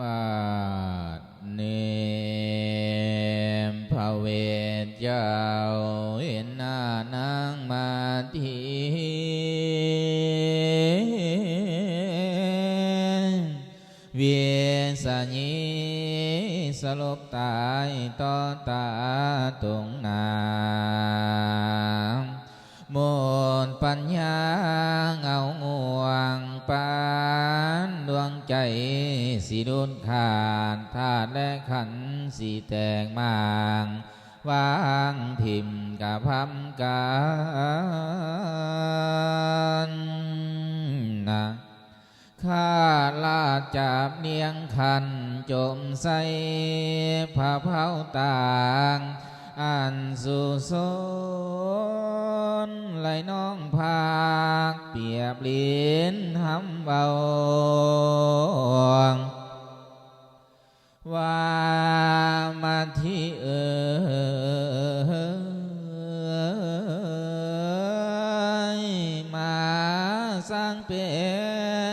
ม ทิมกะพำกันนะข้าลาจับเนียงคันจมใส่ผ้าเผาต่างอันสุสนไหลน้องพากเปียบลิ้นหำเบาว่ามาที่ เป็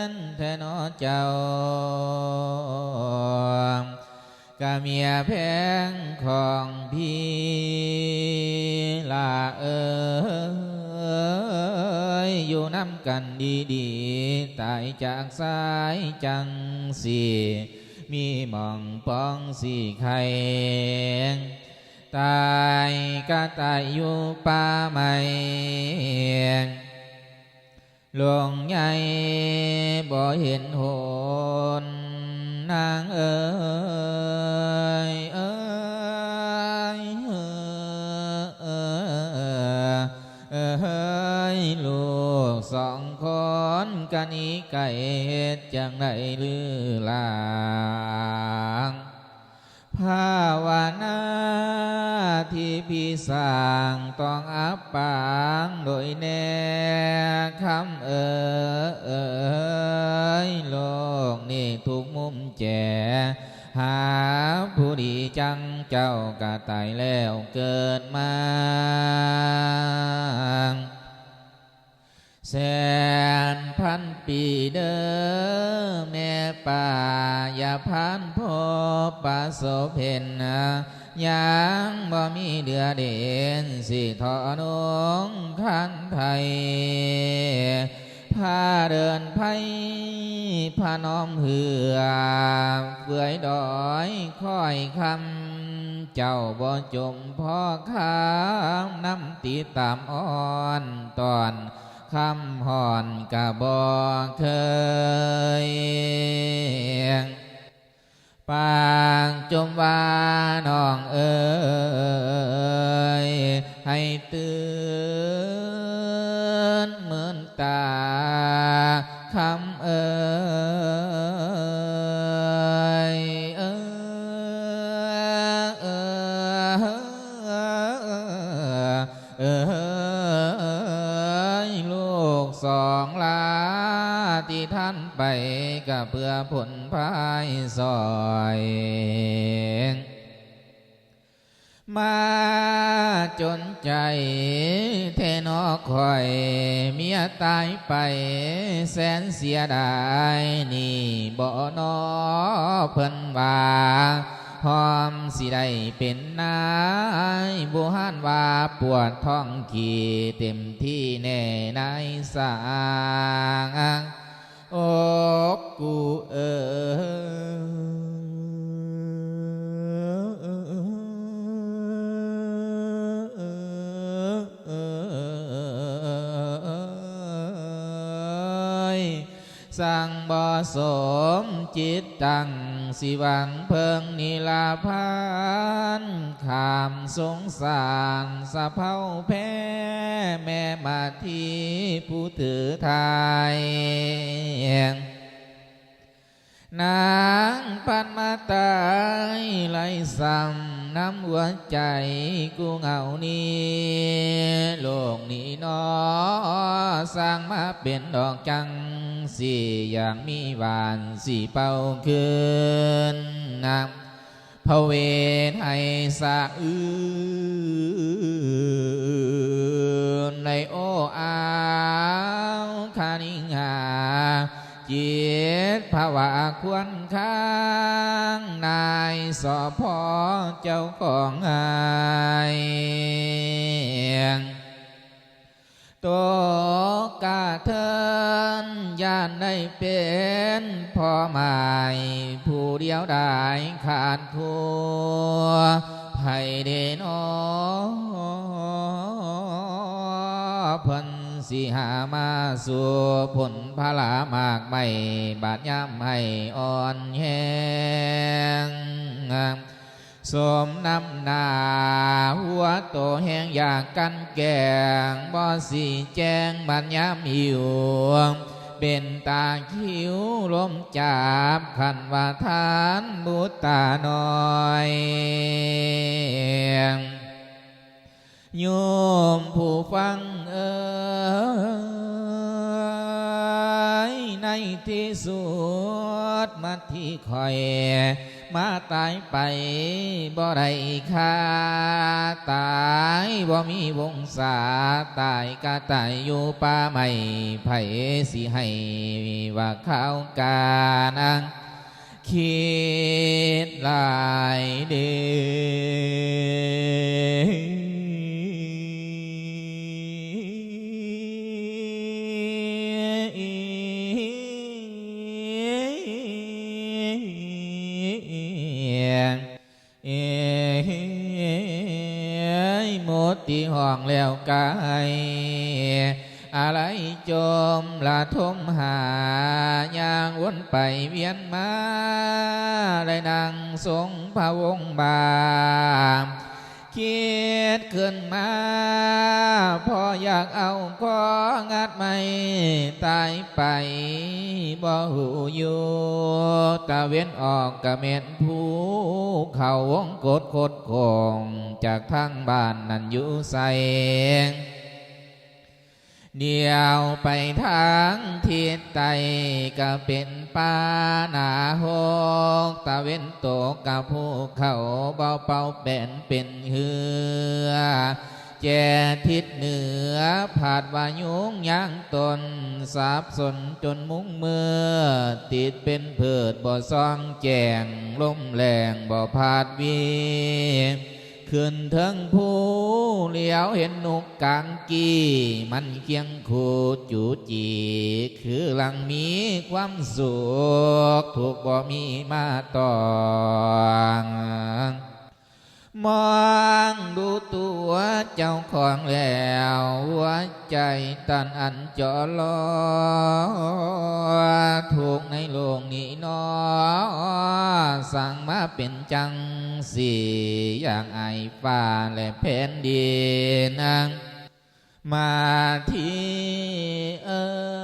นแทนอเจ้ากะเมียแพงของพี่ลาเอยอยู่น้ำกันดีๆตายจากสายจังสีมีหมองป้องสีไข่ตายก็ตายอยู่ป่าใหม่ หลวงใหญ่บ่เห็นโหนนางเอ๋ยเอ๋ยเอ้ยเอ้ยลูกสองคนกันนี้ไก่จังไดลือลา เจ้ากะตายแล้วเกิดมาแสนพันปีเด้อแม่ป่าอย่าพันพบปาโสเพนนะยังบ่มีเดือเด่นสิทอนงขันไทยพาเดินไพพาน้อมเหือเฟื่อยดอยค่อยคำ เจ้าบ่จมพ่อข้ามน้ำตีตามอ่อนตอนคำหอนกะบอเคยปางจมว่าน้องเอ๋ยให้ ผลพายซอยมาจนใจเทนอคอย เมียตายไปแสนเสียดายนี่บ่นอเพิ่นว่าหอมสิได้เป็นนายบุหันว่าปวดท้องขี่เต็มที่แน่นายสาง อ้กูเออ สังบ่สมจิตตังสิวังเพิงนิลาพานขามสงสารสะเพาแพ้แม่มาทีผู้ถือไทย นางปันมาตายไหลซ้ำน้ำหัวใจกูเหงานี้โลกนี้นอสร้างมาเป็นดอกจังสี่อย่างมีหวานสี่เป่าคืนนางพระเวทให้สะอื้น คานิงหาควรคานายสอพอเจ้าของไอายตัวกาเทินย่านได้เป็นพ่อใหมายผู้เดียวได้ขาดทัวไผ่เดนอพิ่น สิหามาสู่ผลพลามากไม่บาดย่ำให้อ่อนแห้งสมน้ำนาหัวโตแห้งอยากกันแกงบ่สีแจงบัญยามหิวเป็นตาคิ้วลมจับขันว่าทานบุตตาน้อย โยมผู้ฟังเอ่ยในที่สุดมาที่คอย มาตายไปบ่ได้ค่าตายบ่มีวงศาตายก็ตายอยู่ป่าไม่ไผสิให้ว่าข้าวกานังคิดหลายเด เอหมดที่ห้องแล้วกายอะไรจมละทมหายางวนไปเวียนมาได้นางสงพระวงบา คิดขึ้นมาพออยากเอาก็งัดไม่ตายไปบ่หูอยู่ตะเว้นออกกะเม็ดผู้เขาวงกดคดคงจากทางบ้านนั่นอยู่ใส่ เดียวไปทางทิศใต้ก็เป็นป่าหนาหกตะเว้นตกกับภูเขาเบาเป่าเป็นเป็นเหือแจทิศเหนือผาดวายุงยางตนสาบสนจนมุ้งเมื่อติดเป็นเพิดบ่ซองแจงลมแรงบ่พาดวี ขึ้นทั้งผู้เหลียวเห็นนกกางกีมันเคียงคูจูจีคือหลังมีความสุขถูกบ่มีมาตองมองดูตัวเจ้าของแล้วว่า ใจตันอันจาะลอถูกในโลกนี้นอสั่งมาเป็นจังสีอย่างไอฟ้าและแผ่นดินมาที่เออ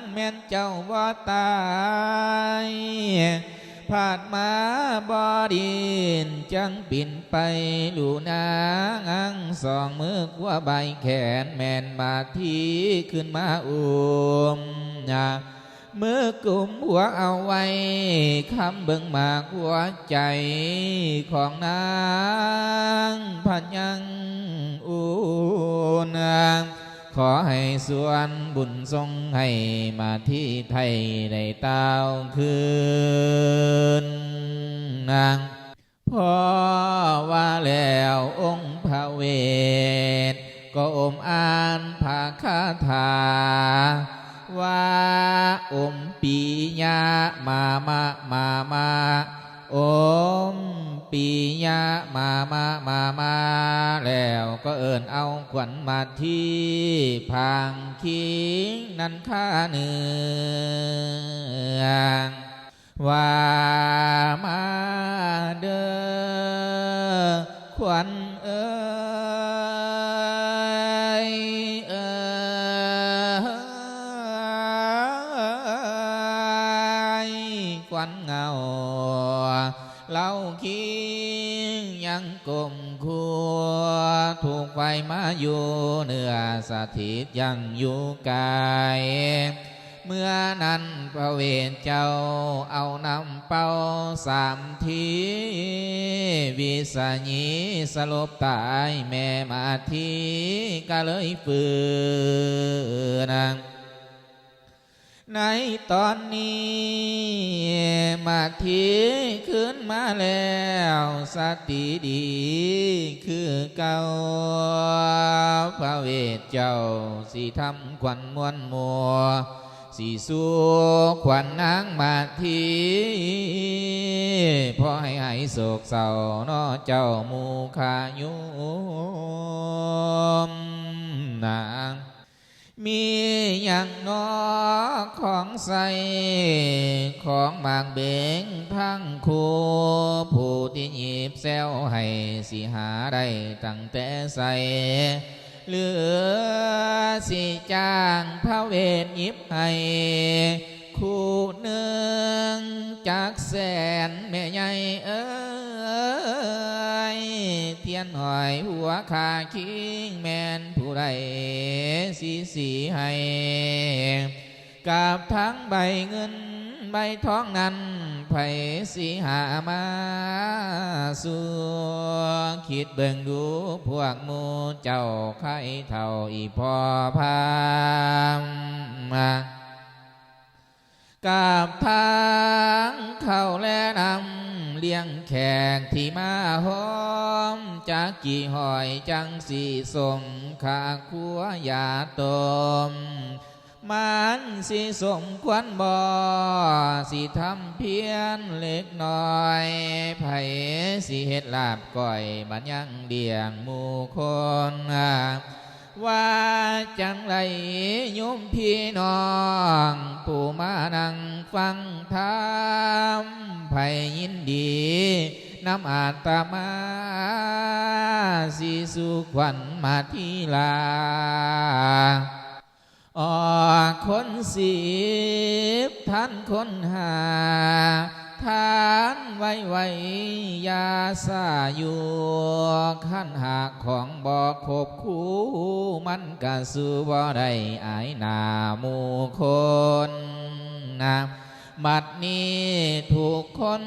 ขันแม่นเจ้าบ่ตายผานมาบ่ดินจังปิ่นไปลูนางอังสองมือว่าใบแขนแม่นมาที่ขึ้นมาอุ้มนะมือกลุ่มหัวเอาไว้คำเบิ่งมากหัวใจของนางพันยังอูนาง ขอให้ส่วนบุญทรงให้มาที่ไทยได้เต้าคืนนางพอว่าแล้วองค์พระเวท ก็อมอ่านภาคาถา ว่าอมปีญามามามามาอมปีญามามามามา ก็เอินเอาขวัญมาที่พางคิงนันค่าเนืองว่ามาเด้อขวัญเอ้ยเอ้ยขวัญเงาเล่าคิงยังกลม ไฟมาอยู่เนื้อสถิตยังอยู่กาย เมื่อนั้นพระเวทเจ้าเอานำเป้าสามทีวิสญีสลบตายแม่มาทีก็เลยฝืน ในตอนนี้มาทีขึ้นมาแล้วสติดีคือเก่าพระเวทเจ้าสิทำควันมวนมัวสีสู้ขวัญนางมาทีพอให้หายโศกเศร้านอเจ้ามูขายุมนาง มีอย่างนอของใส ของบางเบงทั้งคู่ผู้ที่หยิบแซวให้สิหาได้ตั้งแต่ใส่เหลือสิจ้างพระเวทหยิบให้ คู่หนึ่งจากแสนแม่ใหญ่เอ้ยเทียนหอยหัวขาคิงแมนผู้ใดสีสีให้กับทั้งใบเงินใบท้องนั้นไผสีหามาสู่คิดเบิ่งดูพวกมูเจ้าไข่เท่าอีพอพาม มากับทางเข้าและนำเลี้ยงแขกที่มาหอมจากกี่หอยจังสีสมขาคัวยาตมมันสิสมควรบ่สิทำเพียนเล็กน้อยไผสิเฮ็ดลาบก่อยบันยังเดียงหมู่คน ว่าจังไรโยมพี่น้องผู้มานั่งฟังธรรมไผยินดีน้ำอาตมาสิสุขวัญมาทีลาออกคนสิบท่านคนหา ทานไว้ไว้ยาสาอยู่ขั้นหากของบอกคบคู่มันกะสู่บ่ได้อายหนามูคนนะบัดนี้ถูกคน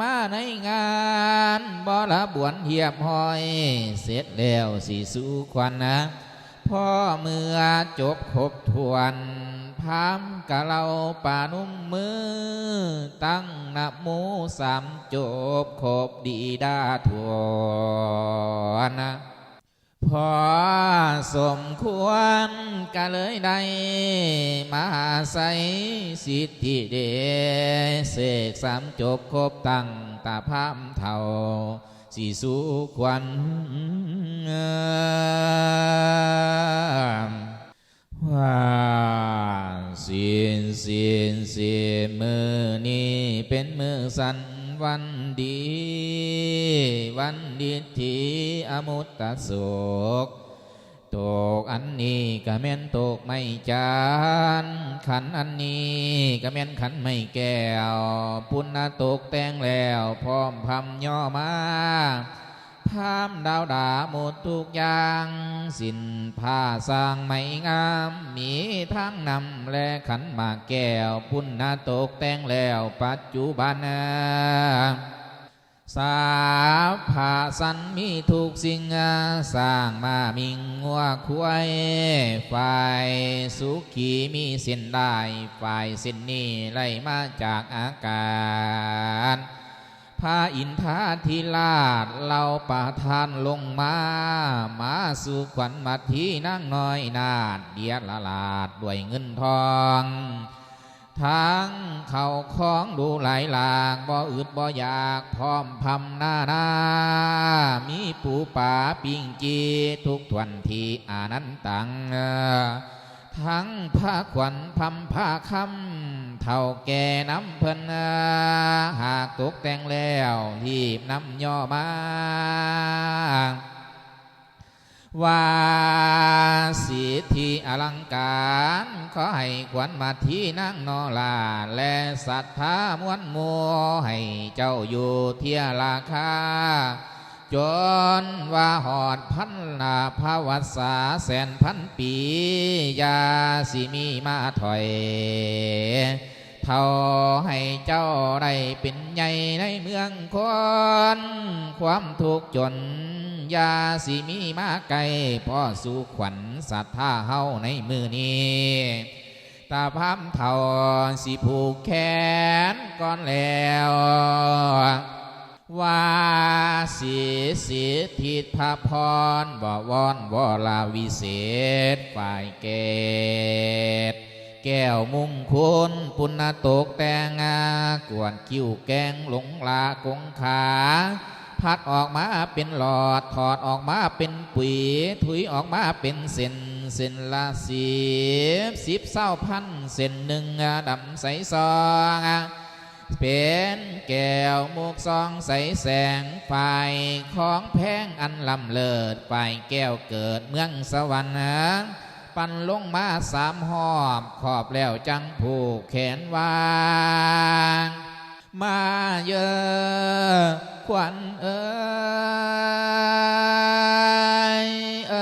มาในงานบ่ละบวนเหียบหอย เสร็จแล้วสิสู่ควันนะพ่อเมื่อจบครบทวน พามกะเราป่านุ่มมือ ตั้งนะโมสามจบครบดีดาทวนะพอสมควรกะเลยได้มาใส่สิทธิเดเสกสามจบครบตั้งตาพามเท่าสีสุขวัญว่า สินสินสินมือนี้เป็นมือสันวันดี วันดีที่อมุตตะโศกตกอันนี้ก็แม่นตกไม่จานขันอันนี้ก็แม่นขันไม่แก้ว ปุณณตกแต่งแล้ว พร้อมพำย่อมา พามดาวดาหมดทุกอย่าง สินผ้าสร้างไม่งาม มีทั้งนำและขันมาแก้วปุณณตกแต่งแล้วปัจจุบันสาผาสันมีทุกสิ่งสร้างมามิงงัวควายฝ่ายสุขีมีเส้นได้ฝ่ายเส้นนี้ไหลมาจากอากาศ พาอินทาธิราชเราประทานลงมา มาสู่ขวัญมาทีนั่งน้อยนาดเดียดละลาดด้วยเงินทองทั้งเขาของดูหลายหลากบ่อึดบ่อยากพร้อมพำหน้าหน้า มีปูป่าปิงจีทุกทวนทีอานันตัง ทั้งผ้าขวัญพำผ้าคำ เท่าแก่น้ำเพิ่นหากตกแต่งแล้วทีบน้ำย่อมาว่าสิทธิอลังการ ขอให้ขวัญมาที่นั่งนอลาและศรัทธามวลมัวให้เจ้าอยู่เทียราคา จนว่าหอดพันนาภาวัษาแสนพันปียาสิมีมาถอย เท่าให้เจ้าได้เป็นใหญ่ในเมืองคนความทุกข์จนยาสิมีมาไกลพ่อสู่ขวัญศรัทธาเฮาในมือนี้ตาพามเท่าสิผูกแขนก่อนแล้วว่าสีสีทิศพระพรบ่วอนวลาวิเศษฝ่ายเกต แก้วมุงคุณปุณตกแต่งากวนคิ้วแกงหลงลากงขาพัดออกมาเป็นหลอดถอดออกมาเป็นปุ๋ยถุยออกมาเป็นเส้นเส้นละสิบสิบเศร้าพันเส้นหนึ่งดำใสซองเป็นแก้วมุกซองใสแสงไฟของแพงอันลำเลิศไฟแก้วเกิดเมืองสวรรค์ ปันลงมาสามหอบขอบแล้วจังผูกแขนวางมาเยอะขวัญเอ้ยเอ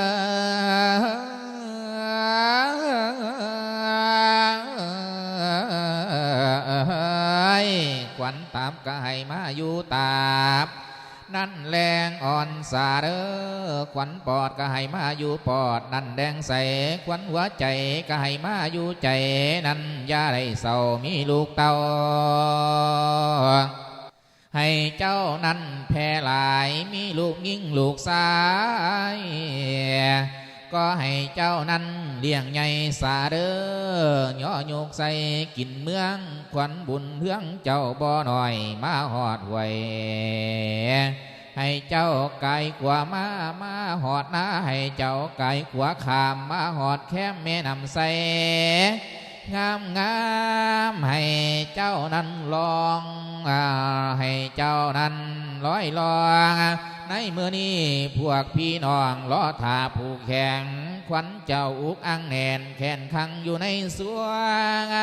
้ยขวัญตามกายมาอยู่ตาบ นั่นแรงอ่อนสาเด้อขวัญปอดก็ให้มาอยู่ปอด นั่นแดงใสขวัญหัวใจก็ให้มาอยู่ใจ นั่นอยาได้เศร้ามีลูกเต่าให้เจ้านั้นแพร่หลายมีลูกยิ่งลูกสาย ก็ให้เจ้านั้นเลี้ยงใหญ่สาเด้อย่อโยกใส่กินเมืองขวัญบุญเพื่องเจ้าบ่หน่อยมาหอดไว้ให้เจ้าไก่กว่ามามาหอดนาให้เจ้าไก่กว่าขามมาหอดแค่แม่นำใสงามงามให้เจ้านั้นลองอให้เจ้านั้นร้อยลอง ในเมื่อนี้พวกพี่น้องล้อถาผู้แข่งขวัญเจ้าอุกอังแนนแขนขังอยู่ในสวง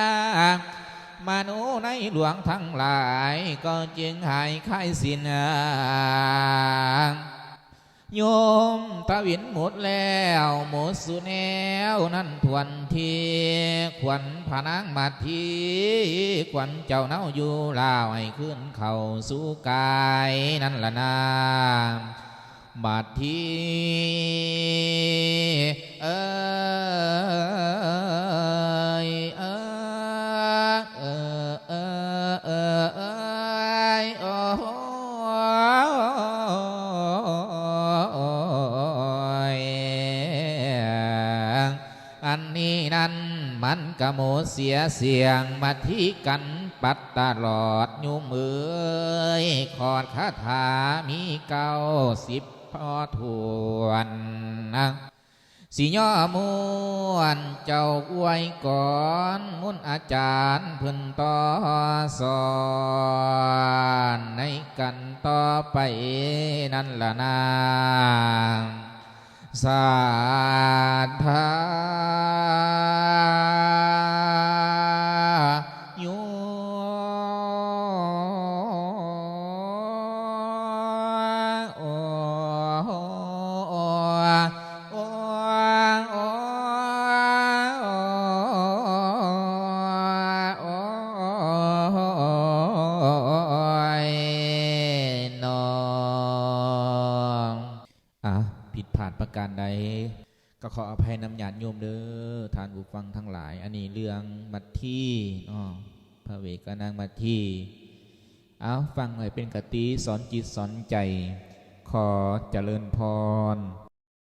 มาโนในหลวงทั้งหลายก็จึงหายไข้สิน โยมตะวินหมดแล้วหมดสุแนวนั่นทวนทีขวัญผานางมาทีขวัญเจ้าเน่าอยู่ลาวให้ขึ้นเข่าสู่กายนั่นละนาบัดทีเอย กะโมเสียเสียงมาที่กันปัดตลอดยุมเอ้ยขอดคาถามีเก้าสิบพอทวนนะสิย่อมวนเจ้าอวยก่อนมุนอาจารย์พิ่นต่อสอนในกันต่อไปนั่นละนาสาธา ขออภัยนำญาติโยมเด้อทานบุฟังทั้งหลาย อันนี้เรื่องมัทที่อ๋อพระเวกนางมัทที่เอาฟังหน่อยเป็นกติสอนจิตสอนใจ ขอเจริญพร